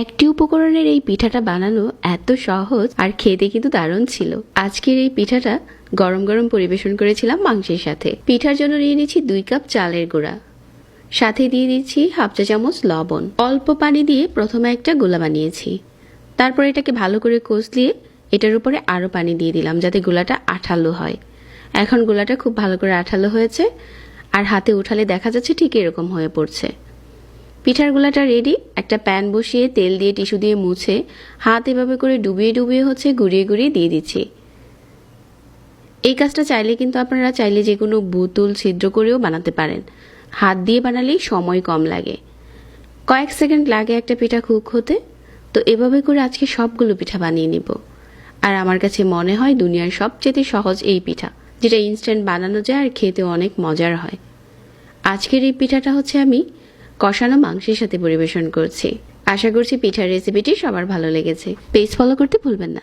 একটি উপকরণের এই পিঠাটা বানানো এত সহজ আর খেতে কিন্তু দারুণ ছিল। আজকের এই পিঠাটা গরম গরম পরিবেশন করেছিলাম মাংসের সাথে। পিঠার জন্য নিয়ে নিচ্ছি দুই কাপ চালের গুঁড়া। সাথে দিয়ে দিচ্ছি হাফ চা চামচ লবণ। অল্প পানি দিয়ে প্রথমে একটা গোলা বানিয়েছি। তারপর এটাকে ভালো করে কষলিয়ে এটার উপরে আরও পানি দিয়ে দিলাম যাতে গোলাটা আঠালো হয়। এখন গোলাটা খুব ভালো করে আঠালো হয়েছে। আর হাতে উঠালে দেখা যাচ্ছে ঠিক এরকম হয়ে পড়ছে। পিঠার গোলাটা রেডি একটা প্যান বসিয়ে তেল দিয়ে টিস্যু দিয়ে মুছে হাত এভাবে করে ডুবিয়ে ডুবিয়ে হচ্ছে গুড়িয়ে গুড়িয়ে দিয়ে দিচ্ছি। এই কাজটা চাইলে কিন্তু আপনারা চাইলে যে কোনো বোতল ছিদ্র করেও বানাতে পারেন। হাত দিয়ে বানালেই সময় কম লাগে। কয়েক সেকেন্ড লাগে একটা পিঠা কুক হতে। তো এভাবে করে আজকে সবগুলো পিঠা বানিয়ে নিব। আর আমার কাছে মনে হয় দুনিয়ার সবচেয়ে সহজ এই পিঠা, যেটা ইনস্ট্যান্ট বানানো যায় আর খেতে অনেক মজার হয়। আজকের এই পিঠাটা হচ্ছে আমি কষানো মাংসের সাথে পরিবেশন করছি। আশা করছি পিঠার রেসিপিটি সবার ভালো লেগেছে। পেজ ফলো করতে ভুলবেন না।